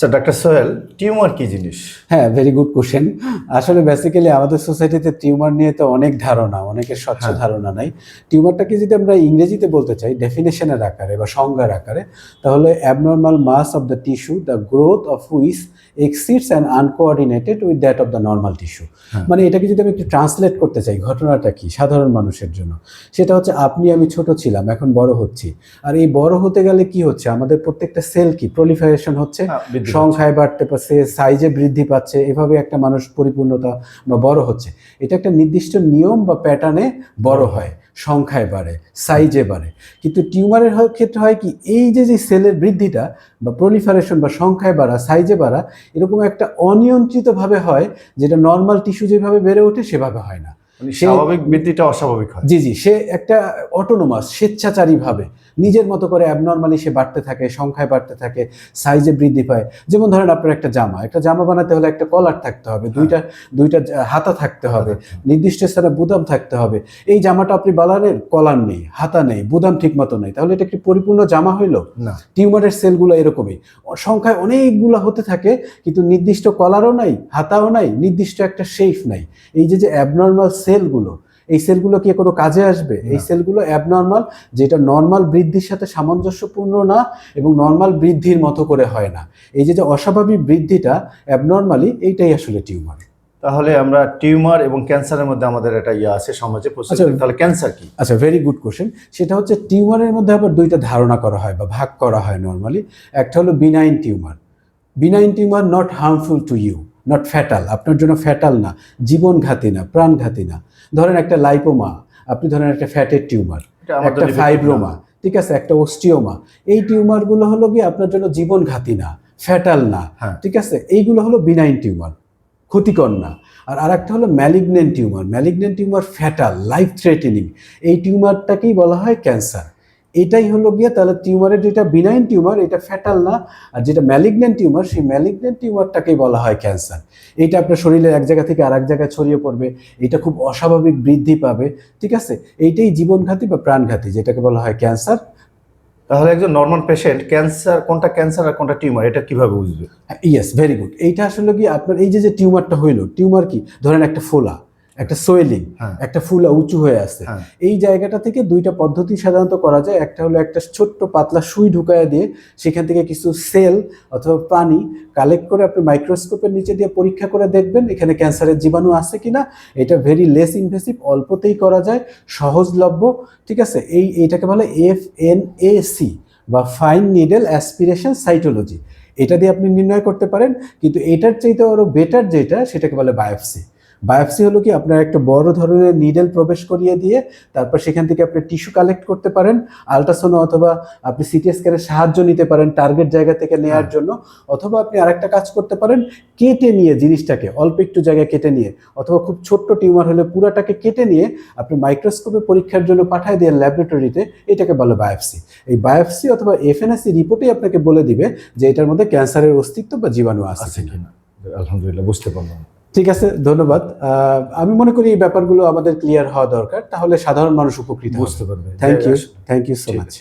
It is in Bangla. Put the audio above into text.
আচ্ছা ডাক্তার সোহেল টিউমার কি জিনিস? হ্যাঁ ভেরি গুড কোশ্চেন আসলে বেসিক্যালি আমাদের সোসাইটিতে টিউমার নিয়ে তো অনেক ধারণা অনেকের স্বচ্ছ হ্যাঁ। ধারণা নাই। টিউমারটাকে যদি আমরা ইংরেজিতে বলতে চাই ডেফিনেশনের আকারে বা সংজ্ঞার আকারে তাহলে abnormal mass of the tissue the growth of which exceeds and uncoordinated with that of the normal tissue. মানে এটাকে যদি আমি একটু ট্রান্সলেট করতে চাই ঘটনাটা কি সাধারণ মানুষের জন্য? সেটা হচ্ছে আপনি আমি ছোট ছিলাম এখন বড় হচ্ছি। আর এই বড় হতে গেলে কি হচ্ছে? আমাদের প্রত্যেকটা সেল কি প্রলিফারেশন হচ্ছে? হ্যাঁ। সংখ্যায় বাড়তে পারছে সাইজে বৃদ্ধি পাচ্ছে এভাবে একটা মানুষ পরিপূর্ণতা বা বড় হচ্ছে। এটা একটা নির্দিষ্ট নিয়ম বা প্যাটার্নে বড় হয় সংখ্যায় বাড়ে সাইজে বাড়ে। কিন্তু টিউমারের ক্ষেত্রে হয় কি এই যে যে সেলের বৃদ্ধিটা বা প্রলিফারেশন বা সংখ্যায় বাড়া সাইজে বাড়া এরকম একটা অনিয়ন্ত্রিতভাবে হয় যেটা নর্মাল টিস্যু যেভাবে বেড়ে ওঠে সেভাবে হয় না। মানে স্বাভাবিক বৃদ্ধিটা অস্বাভাবিক হয়। জি জি সে একটা অটোনোমাস স্বেচ্ছাচারীভাবে নিজের মতো করে অ্যাবনর্মালি সে বাড়তে থাকে সংখ্যায় বাড়তে থাকে সাইজে বৃদ্ধি পায়। যেমন ধরেন আপনার একটা জামা একটা জামা বানাতে হলে একটা কলার থাকতে হবে দুইটা দুইটা হাতা থাকতে হবে নির্দিষ্ট স্থানে বুদাম থাকতে হবে। এই জামাটা আপনি বানালেন কলার নেই হাতা নেই বুদাম ঠিক মতো নেই তাহলে এটা একটি পরিপূর্ণ জামা হইল? না। টিউমারের সেলগুলো এরকমই। সংখ্যায় অনেকগুলো হতে থাকে কিন্তু নির্দিষ্ট কলারও নাই হাতাও নাই নির্দিষ্ট একটা শেফ নাই। এই যে যে অ্যাবনর্মাল সেলগুলো এই সেলগুলো কি কোনো কাজে আসবে? এই। সেলগুলো অ্যাবনর্মাল যেটা নর্মাল বৃদ্ধির সাথে সামঞ্জস্যপূর্ণ না এবং নর্মাল বৃদ্ধির মতো করে হয় না। এই যে যে অস্বাভাবিক বৃদ্ধিটা অ্যাবনর্মালি এইটাই আসলে টিউমার। তাহলে আমরা টিউমার এবং ক্যান্সারের মধ্যে আমাদের একটা ইয়ে আছে সমাজে। আচ্ছা। তাহলে ক্যান্সার কি? আচ্ছা ভেরি গুড কোশ্চেন সেটা হচ্ছে টিউমারের মধ্যে আবার দুইটা ধারণা করা হয় বা ভাগ করা হয় নর্মালি একটা হলো benign tumour. Benign tumour not harmful to you not fatal আপনার জন্য ফ্যাটাল না জীবনঘাতী না প্রাণঘাতী না। ধরেন একটা লাইপোমা আপনি ধরেন একটা ফ্যাটের টিউমার একটা ফাইব্রোমা ঠিক আছে একটা অস্টিওমা এই টিউমারগুলো হলো কি আপনার জন্য জীবনঘাতী না ফ্যাটাল না হ্যাঁ। ঠিক আছে? এইগুলো হলো বিনাইন টিউমার ক্ষতিকর না। আর আরেকটা হলো malignant tumour malignant tumour fatal life threatening এই টিউমারটাকেই বলা হয় ক্যান্সার এটাই হলো গিয়ে তাহলে টিউমারের যেটা বিনাইন টিউমার এটা ফ্যাটাল না। আর যেটা ম্যালিগনেন্ট টিউমার সেই ম্যালিগনেন্ট টিউমারটাকেই বলা হয় ক্যান্সার এটা আপনার শরীরের এক জায়গা থেকে আরেক জায়গায় ছড়িয়ে পড়বে এটা খুব অস্বাভাবিক বৃদ্ধি পাবে ঠিক আছে? এইটাই জীবনঘাতী বা প্রাণঘাতী যেটাকে বলা হয় ক্যান্সার তাহলে একজন নর্মাল পেশেন্ট ক্যান্সার কোনটা ক্যান্সার আর কোনটা টিউমার এটা কীভাবে বুঝবে? ইয়েস ভেরি গুড এইটা আসলে কি আপনার এই যে যে টিউমারটা হইল টিউমার কি? ধরেন একটা ফোলা। একটা সোয়েলিং হ্যাঁ। একটা ফুলা উঁচু হয়ে আসছে হ্যাঁ। এই জায়গাটা থেকে দুইটা পদ্ধতি সাধারণত করা যায়। একটা হলো একটা ছোট্ট পাতলা সুই ঢুকায় দিয়ে সেখান থেকে কিছু সেল অথবা পানি কালেক্ট করে আপনি মাইক্রোস্কোপের নিচে দিয়ে পরীক্ষা করে দেখবেন এখানে ক্যান্সারের জীবাণু আছে কিনা। এটা ভেরি লেস ইনভেসিভ অল্পতেই করা যায় সহজলভ্য ঠিক আছে? এই এইটাকে বলে এফ এন এ সি বা ফাইন নিডেল অ্যাসপিরেশন সাইটোলজি এটা দিয়ে আপনি নির্ণয় করতে পারেন কিন্তু এটার চাইতে আরও বেটার যেটা সেটাকে বলে বায়োপসি বায়োপসি হলো কি আপনার একটা বড় ধরনের নিডেল প্রবেশ করিয়ে দিয়ে তারপর সেখান থেকে আপনি টিস্যু কালেক্ট করতে পারেন আলট্রাসোনো অথবা আপনি সিটি স্ক্যানের সাহায্য নিতে পারেন টার্গেট জায়গা থেকে নেওয়ার হ্যাঁ। জন্য অথবা আপনি আরেকটা কাজ করতে পারেন কেটে নিয়ে জিনিসটাকে অল্প একটু জায়গায় কেটে নিয়ে অথবা খুব ছোট্ট টিউমার হলে পুরাটাকে কেটে নিয়ে আপনি মাইক্রোস্কোপে পরীক্ষার জন্য পাঠায় দিয়ে ল্যাবরেটরিতে এটাকে বলে বায়োপসি এই বায়োপসি অথবা এফএনএসি রিপোর্টে আপনাকে বলে দিবে যে এটার মধ্যে ক্যান্সারের অস্তিত্ব বা জীবাণু আছে কিনা। আলহামদুলিল্লাহ বুঝতে পারলাম। ঠিক আছে ধন্যবাদ। আমি মনে করি এই ব্যাপারগুলো আমাদের ক্লিয়ার হওয়া দরকার তাহলে সাধারণ মানুষ উপকৃত বুঝতে পারবে। Thank you thank you so much